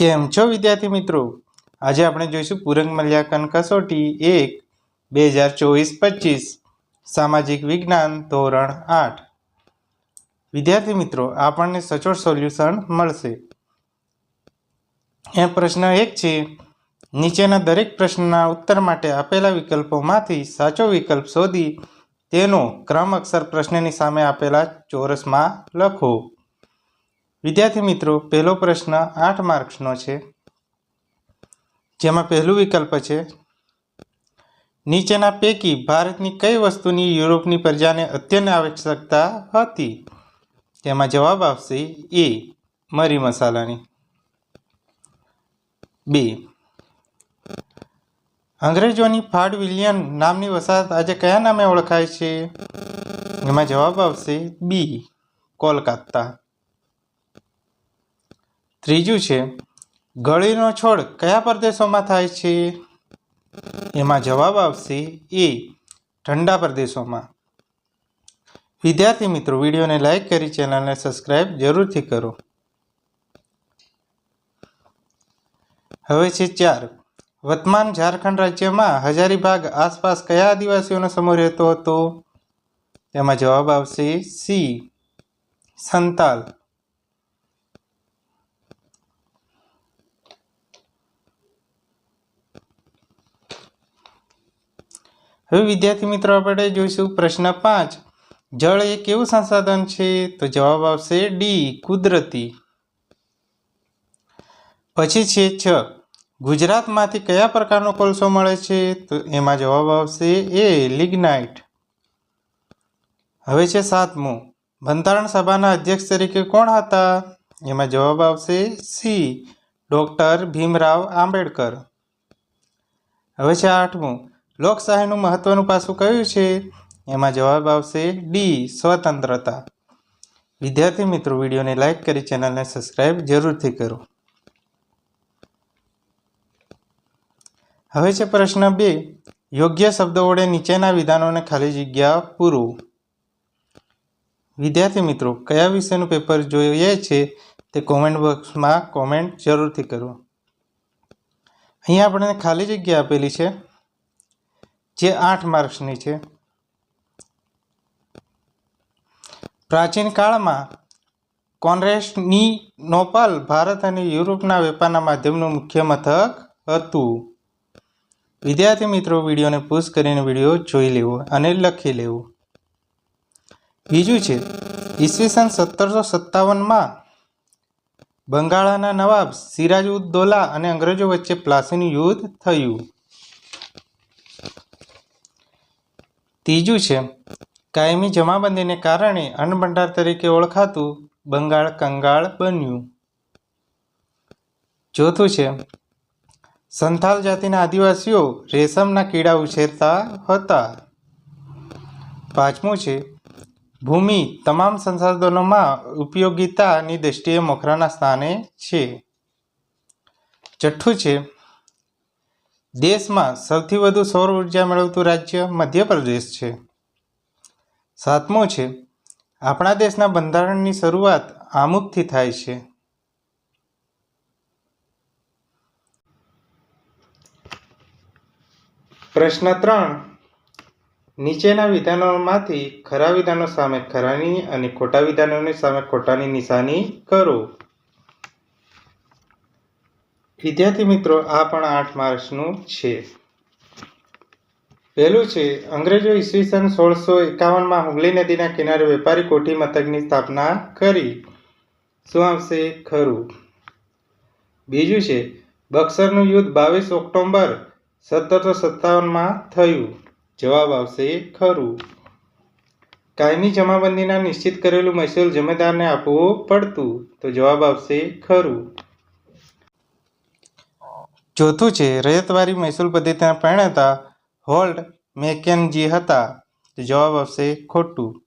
કેમ છો વિદ્યાર્થી મિત્રો? આજે આપણે જોઈશું પૂરક મૂલ્યાંકન કસોટી એક, બે હજાર ચોવીસ પચીસ, સામાજિક વિજ્ઞાન ધોરણ આઠ. વિદ્યાર્થી મિત્રો, આપણને સચોટ સોલ્યુશન મળશે. એ પ્રશ્ન એક છે, નીચેના દરેક પ્રશ્નના ઉત્તર માટે આપેલા વિકલ્પોમાંથી સાચો વિકલ્પ શોધી તેનો ક્રમ અક્ષર પ્રશ્નની સામે આપેલા ચોરસમાં લખો. વિદ્યાર્થી મિત્રો, પહેલો પ્રશ્ન આઠ માર્ક્સનો છે. જેમાં પહેલું વિકલ્પ છે, નીચેના પૈકી ભારતની કઈ વસ્તુની યુરોપની પ્રજાને અત્યંત આવશ્યકતા હતી? તેમાં જવાબ આવશે એ, મરી મસાલાની. બે, અંગ્રેજોની ફાડ વિલિયન નામની વસાહત આજે કયા નામે ઓળખાય છે? એમાં જવાબ આવશે બી, કોલકાતા. ત્રીજું છે, ગળીનો છોડ કયા પ્રદેશોમાં થાય છે? એમાં જવાબ આવશે એ, ઠંડા પ્રદેશોમાં. વિદ્યાર્થી મિત્રો, વિડીયોને લાઈક કરી, ચેનલને સબસ્ક્રાઈબ જરૂરથી કરો. હવે છે ચાર. વર્તમાન ઝારખંડ રાજ્યમાં હજારીબાગ આસપાસ કયા આદિવાસીઓનો સમૂહ રહેતો હતો? તેમાં જવાબ આવશે સી, સંતાલ. હવે વિદ્યાર્થી મિત્રો, આપણે જોઈશું પ્રશ્ન પાંચ. જળ એ કેવું સંસાધન છે? તો જવાબ આવશે ડી કુદરતી. પછી છે છ. ગુજરાતમાંથી કયા પ્રકારનો કોલસો મળે છે? તો એમાં જવાબ આવશે એ લિગ્નાઇટ. હવે છે સાતમું. બંધારણ સભાના અધ્યક્ષ તરીકે કોણ હતા? એમાં જવાબ આવશે સી ડૉક્ટર ભીમરાવ આંબેડકર. હવે છે આઠમું. લોકશાહીનું મહત્વનું પાસું કયું છે? એમાં જવાબ આવશે ડી, સ્વતંત્રતા. વિદ્યાર્થી મિત્રો, વિડીયોને લાઇક કરી ચેનલને સબસ્ક્રાઈબ જરૂરથી કરો. હવે છે પ્રશ્ન બે. યોગ્ય શબ્દો વડે નીચેના વિધાનોને ખાલી જગ્યા પૂરો. વિદ્યાર્થી મિત્રો, કયા વિષયનું પેપર જોઈએ છે તે કોમેન્ટ બોક્સમાં કોમેન્ટ જરૂરથી કરો. અહીંયા આપણને ખાલી જગ્યા આપેલી છે. જે આઠ માર્ક્સની છે. પ્રાચીન કાળમાં કોન્સ્ટેન્ટિનોપલ ભારત અને યુરોપના વેપારના માધ્યમનું મુખ્ય મથક હતું. વિદ્યાર્થી મિત્રો, વિડીયોને પુશ કરીને વીડિયો જોઈ લેવો અને લખી લેવો. બીજું છે, ઈસવીસન સત્તરસો સત્તાવનમાં બંગાળાના નવાબ સિરાજ ઉદ દૌલા અને અંગ્રેજો વચ્ચે પ્લાસીનું યુદ્ધ થયું. ત્રીજું છે, કાયમી જમાબંધીને કારણે અન્નભંડાર તરીકે ઓળખાતું બંગાળ કંગાળ બન્યું. ચોથું છે, સંથાલ જાતિના આદિવાસીઓ રેશમના કીડા ઉછેરતા હતા. પાંચમું છે, ભૂમિ તમામ સંસાધનોમાં ઉપયોગિતાની દ્રષ્ટિએ મોખરાના સ્થાને છે. છઠ્ઠું છે દેશમાં સૌથી વધુ સૌર ઊર્જા મેળવતું રાજ્ય મધ્યપ્રદેશ છે. સાતમું છે, આપણા દેશના બંધારણની શરૂઆત આમુખથી થાય છે. પ્રશ્ન ત્રણ, નીચેના વિધાનોમાંથી ખરા વિધાનો સામે ખરાની અને ખોટા વિધાનોની સામે ખોટાની નિશાની કરો. વિદ્યાર્થી મિત્રો, આ પણ આઠ માર્ક્સનું છે. પહેલું છે, અંગ્રેજો ઈસવીસન સોળસો એકાવનમાં હુગલી નદીના કિનારે વેપારી કોઠી મથકની સ્થાપના કરી. શું આવશે? ખરું. બીજું છે, બક્સરનું યુદ્ધ બાવીસ ઓક્ટોબર સત્તરસો સત્તાવનમાં થયું. જવાબ આવશે, ખરું. કાયમી જમાબંધીના નિશ્ચિત કરેલું મહેસૂલ જમેદારને આપવું પડતું. તો જવાબ આવશે, ખરું. ચોથું છે રયતવારી મહેસૂલ પદ્ધતિના પ્રણેતા હોલ્ડ મેકેનજી હતા. તો જવાબ આવશે ખોટું.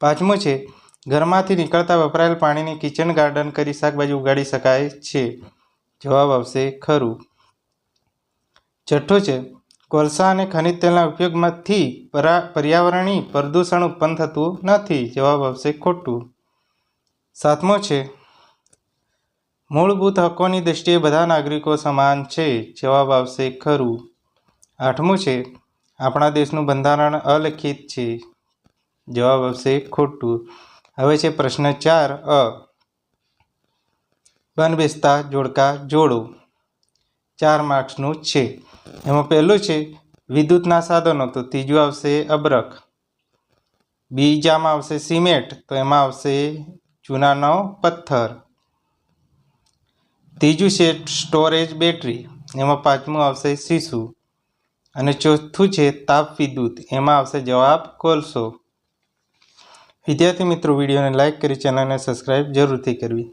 પાંચમું છે, ઘરમાંથી નીકળતા વપરાયેલ પાણીની કિચન ગાર્ડન કરી શાકભાજી ઉગાડી શકાય છે. જવાબ આવશે ખરું. છઠ્ઠું છે, કોલસા અને ખનિજ તેલના ઉપયોગમાંથી પરા, પર્યાવરણીય પ્રદૂષણ ઉત્પન્ન થતું નથી. જવાબ આવશે ખોટું. સાતમો છે મૂળભૂત હકોની દૃષ્ટિએ બધા નાગરિકો સમાન છે, જવાબ આવશે ખરું. આઠમું છે, આપણા દેશનું બંધારણ અલિખિત છે. જવાબ આવશે ખોટું. હવે છે પ્રશ્ન ચાર, અ. બેસતા જોડકા જોડો. ચાર માર્ક્સનું છે. એમાં પહેલું છે, વિદ્યુતના સાધનો, તો ત્રીજું આવશે અબરખ. બીજામાં આવશે સિમેન્ટ, તો એમાં આવશે ચૂનાનો પથ્થર. ત્રીજું છે સ્ટોરેજ બેટરી, એમાં પાંચમું આવશે શિશુ. અને ચોથું છે તાપ વિદ્યુત, એમાં આવશે જવાબ કોલસો. વિદ્યાર્થી મિત્રો, વિડીયોને લાઇક કરી, ચેનલને સબસ્ક્રાઈબ જરૂરથી કરવી.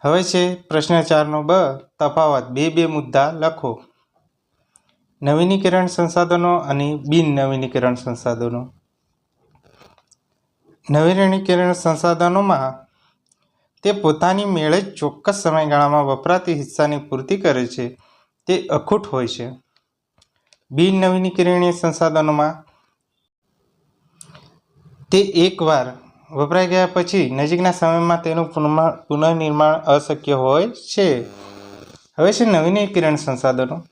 હવે છે પ્રશ્ન ચારનો બ, તફાવત. બે બે મુદ્દા લખો. નવીનીકરણ સંસાધનો અને બિન નવીનીકરણ સંસાધનો. નવીનીકરણ સંસાધનોમાં તે પોતાની મેળે ચોક્કસ સમયગાળામાં વપરાતી હિસ્સાની પૂર્તિ કરે છે. તે અખૂટ હોય છે. બિન નવીનીકરણીય સંસાધનોમાં તે એકવાર વપરાઈ ગયા પછી નજીકના સમયમાં તેનું પુનઃ- પુનઃનિર્માણ અશક્ય હોય છે. હવે છે નવીનીકરણ સંસાધનો.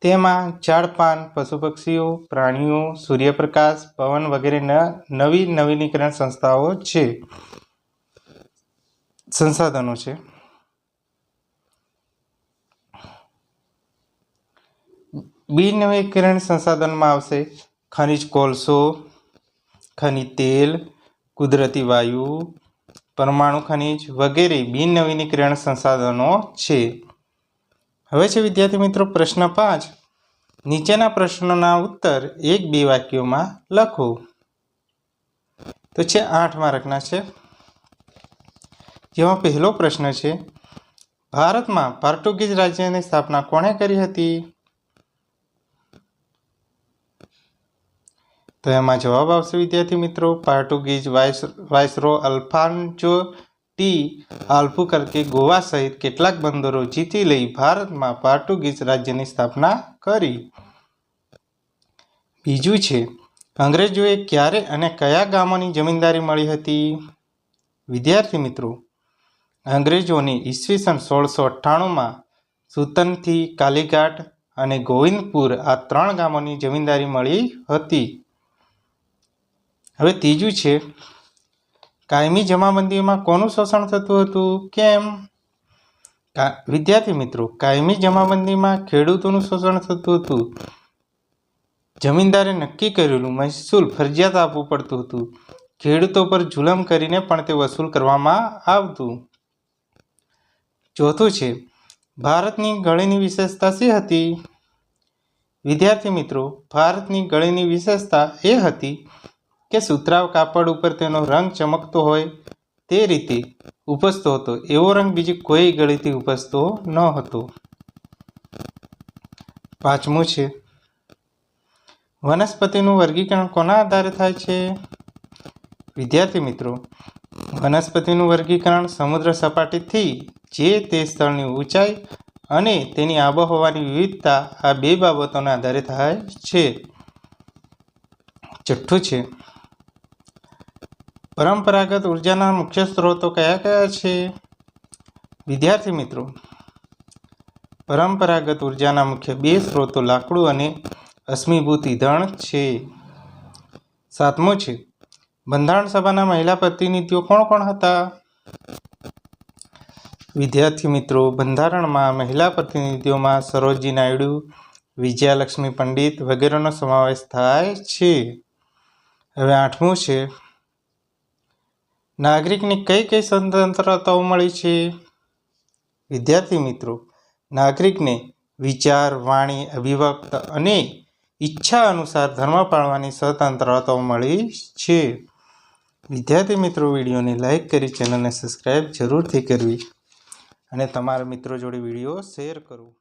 તેમાં ઝાડ, પાન, પશુ પક્ષીઓ, પ્રાણીઓ, સૂર્યપ્રકાશ, પવન વગેરે નવી નવીનીકરણ સંસ્થાઓ છે. સંસાધનો છે. બિનવીકરણ સંસાધનમાં આવશે ખનિજ કોલસો, ખનિજ તેલ, કુદરતી વાયુ, પરમાણુ ખનિજ વગેરે બિન નવીનીકરણ સંસાધનો છે. હવે છે વિદ્યાર્થી મિત્રો પ્રશ્ન પાંચ. નીચેના પ્રશ્નોના ઉત્તર એક બે વાક્યોમાં લખો. તો છે આઠ માર્કના છે. જેમાં પહેલો પ્રશ્ન છે, ભારતમાં પોર્ટુગીઝ રાજ્યની સ્થાપના કોણે કરી હતી? તો એમાં જવાબ આવશે, વિદ્યાર્થી મિત્રો, પોર્ટુગીઝ વાઇસ, વાઇસરો અલ્ફાન્જો ટી આલ્ફુકર્કે ગોવા સહિત કેટલાક બંદરો જીતી લઈ ભારતમાં પોર્ટુગીઝ રાજ્યની સ્થાપના કરી. બીજું છે, અંગ્રેજોએ ક્યારે અને કયા ગામોની જમીનદારી મળી હતી? વિદ્યાર્થી મિત્રો અંગ્રેજોની ઈસવીસન સોળસો અઠ્ઠાણુંમાં સુતનથી કાલીઘાટ અને ગોવિંદપુર આ ત્રણ ગામોની જમીનદારી મળી હતી. હવે ત્રીજું છે, કાયમી જમાબંધીમાં કોનું શોષણ થતું હતું? કેમ? વિદ્યાર્થી મિત્રો, કાયમી જમાબંધીમાં ખેડૂતોનું શોષણ થતું હતું. જમીનદારે નક્કી કરેલું મહેસૂલ ફરજિયાત આપવું પડતું હતું. ખેડૂતો પર જુલમ કરીને પણ તે વસૂલ કરવામાં આવતું. ચોથું છે, ભારતની ગળીની વિશેષતા શી હતી? વિદ્યાર્થી મિત્રો, ભારતની ગળીની વિશેષતા એ હતી કે સુતરાવ કાપડ ઉપર તેનો રંગ ચમકતો હોય તે રીતે ઉપજતો હતો. એવો રંગ બીજી કોઈ ગળીથી ઉપજતો ન હતો. પાંચમું છે, વનસ્પતિનું વર્ગીકરણ કોના આધારે થાય છે? વિદ્યાર્થી મિત્રો, વનસ્પતિનું વર્ગીકરણ સમુદ્ર સપાટીથી જે તે સ્થળની ઊંચાઈ અને તેની આબોહવાની વિવિધતા આ બે બાબતોના આધારે થાય છે. છઠ્ઠું છે. પરંપરાગત ઉર્જાના મુખ્ય સ્ત્રોતો કયા કયા છે? વિદ્યાર્થી મિત્રો, પરંપરાગત ઉર્જાના મુખ્ય બે સ્ત્રોતો લાકડું અને અશ્મિભૂત ઈંધણ છે. સાતમો છે, બંધારણ સભાના મહિલા પ્રતિનિધિઓ કોણ કોણ હતા? વિદ્યાર્થી મિત્રો, બંધારણમાં મહિલા પ્રતિનિધિઓમાં સરોજી નાયડુ, વિજયાલક્ષ્મી પંડિત વગેરેનો સમાવેશ થાય છે. હવે આઠમું છે. નાગરિકને કઈ કઈ સ્વતંત્રતાઓ મળી છે? વિદ્યાર્થી મિત્રો, નાગરિકને વિચાર, વાણી, અભિવ્યક્ત અને ઈચ્છા અનુસાર ધર્મ પાળવાની સ્વતંત્રતાઓ મળી છે. વિદ્યાર્થી મિત્રો, વિડીયોને લાઇક કરી, ચેનલને સબસ્ક્રાઈબ જરૂરથી કરવી. અને તમારા મિત્રો જોડે વીડિયો શેર કરવો.